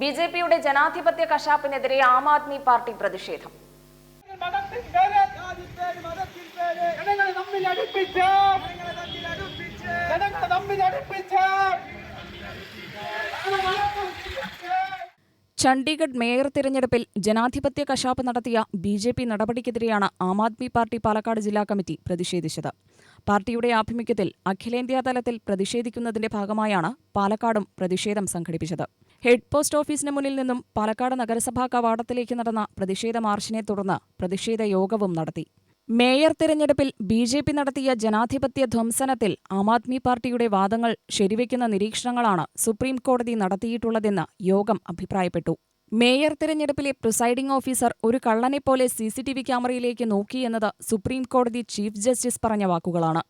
B J പിയുടെ ജനാധിപത്യ കശാപ്പിനെതിരെ ആം Aadmi party പ്രതിഷേധം. ചണ്ഡീഗഡ് മേയർ തിരഞ്ഞെടുപ്പിൽ ജനാധിപത്യ കശാപ്പ് നടത്തിയ ബി ജെ പി നടപടിക്കെതിരെയാണ് ആം ആദ്മി പാർട്ടി പാലക്കാട് ജില്ലാ കമ്മിറ്റി പ്രതിഷേധിച്ചത്. പാർട്ടിയുടെ ആഭിമുഖ്യത്തിൽ അഖിലേന്ത്യാ തലത്തിൽ പ്രതിഷേധിക്കുന്നതിന്റെ ഭാഗമായാണ് പാലക്കാടും പ്രതിഷേധം സംഘടിപ്പിച്ചത്. ഹെഡ് പോസ്റ്റ് ഓഫീസിന് മുന്നിൽ നിന്നും പാലക്കാട് നഗരസഭാ കവാടത്തിലേക്ക് നടന്ന പ്രതിഷേധ മാർച്ചിനെ തുടർന്ന് പ്രതിഷേധ യോഗവും നടത്തി. മേയർ തിരഞ്ഞെടുപ്പിൽ ബി ജെ പി നടത്തിയ ജനാധിപത്യ ധ്വംസനത്തിൽ ആം ആദ്മി പാർട്ടിയുടെ വാദങ്ങൾ ശരിവെക്കുന്ന നിരീക്ഷണങ്ങളാണ് സുപ്രീം കോടതി നടത്തിയിട്ടുള്ളതെന്ന് യോഗം അഭിപ്രായപ്പെട്ടു. മേയർ തിരഞ്ഞെടുപ്പിലെ പ്രിസൈഡിംഗ് ഓഫീസർ ഒരു കള്ളനെപ്പോലെ സി സി ടി വി ക്യാമറയിലേക്ക് നോക്കിയെന്നത് സുപ്രീം കോടതി ചീഫ് ജസ്റ്റിസ് പറഞ്ഞ വാക്കുകളാണ്.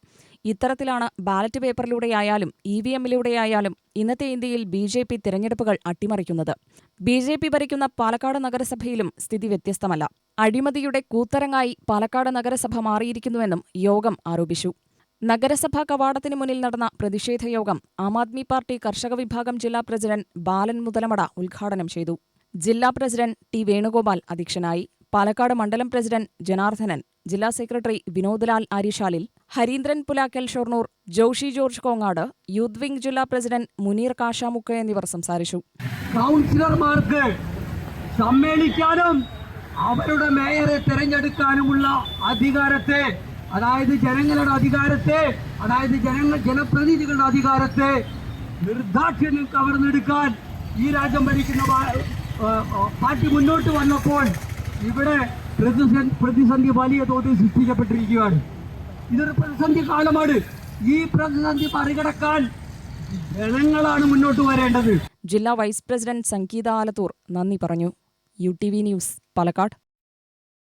ഇത്തരത്തിലാണ് ബാലറ്റ് പേപ്പറിലൂടെയായാലും ഇ വി എമ്മിലൂടെയായാലും ഇന്നത്തെ ഇന്ത്യയിൽ ബി ജെ പി തിരഞ്ഞെടുപ്പുകൾ അട്ടിമറിക്കുന്നത്. ബി ജെ പി ഭരിക്കുന്ന പാലക്കാട് നഗരസഭയിലും സ്ഥിതി വ്യത്യസ്തമല്ല. അഴിമതിയുടെ കൂത്തരങ്ങായി പാലക്കാട് നഗരസഭ മാറിയിരിക്കുന്നുവെന്നും യോഗം ആരോപിച്ചു. നഗരസഭാ കവാടത്തിന് മുന്നിൽ നടന്ന പ്രതിഷേധ യോഗം ആം ആദ്മി പാർട്ടി കർഷക വിഭാഗം ജില്ലാ പ്രസിഡന്റ് ബാലൻ മുതലമട ഉദ്ഘാടനം ചെയ്തു. ജില്ലാ പ്രസിഡന്റ് ടി വേണുഗോപാൽ അധ്യക്ഷനായി. പാലക്കാട് മണ്ഡലം പ്രസിഡന്റ് ജനാർദ്ദനൻ ജില്ലാ secretary Vinodlal Arishalil Harindran Pulakkal Shoranur Joshi George Kongad youth wing ജില്ലാ പ്രസിഡന്റ് മുനീർ കാഷാമുക്ക എന്നിവർ സംസാരിച്ചു. കൗൺസിലർമാർക്ക് സമ്മേളിക്കാനും അവരുടെ മേയറെ തിരഞ്ഞെടുക്കാനുമുള്ള അധികാരത്തെ അതായത് ജനങ്ങളുടെ അധികാരത്തെ അതായത് ജനങ്ങൾ ജനപ്രതിനിധികളുടെ അധികാരത്തെ നിർദാക്ഷിണ്യം കവർന്നെടുക്കാൻ ഈ രാജ്യം ഭരിക്കുന്ന പാർട്ടി മുന്നോട്ട് വന്നപ്പോൾ ഇവിടെ പ്രതിസന്ധി വലിയ തോതിൽ സൃഷ്ടിക്കപ്പെട്ടിരിക്കുകയാണ്. ഇതൊരു പ്രതിസന്ധി കാലമാണ്. ഈ പ്രതിസന്ധി മറികടക്കാൻ ജനങ്ങളാണ് മുന്നോട്ട് വരേണ്ടത്. ജില്ലാ വൈസ് പ്രസിഡന്റ് സംഗീത ആലത്തൂർ നന്ദി പറഞ്ഞു. U T V news Palakkad.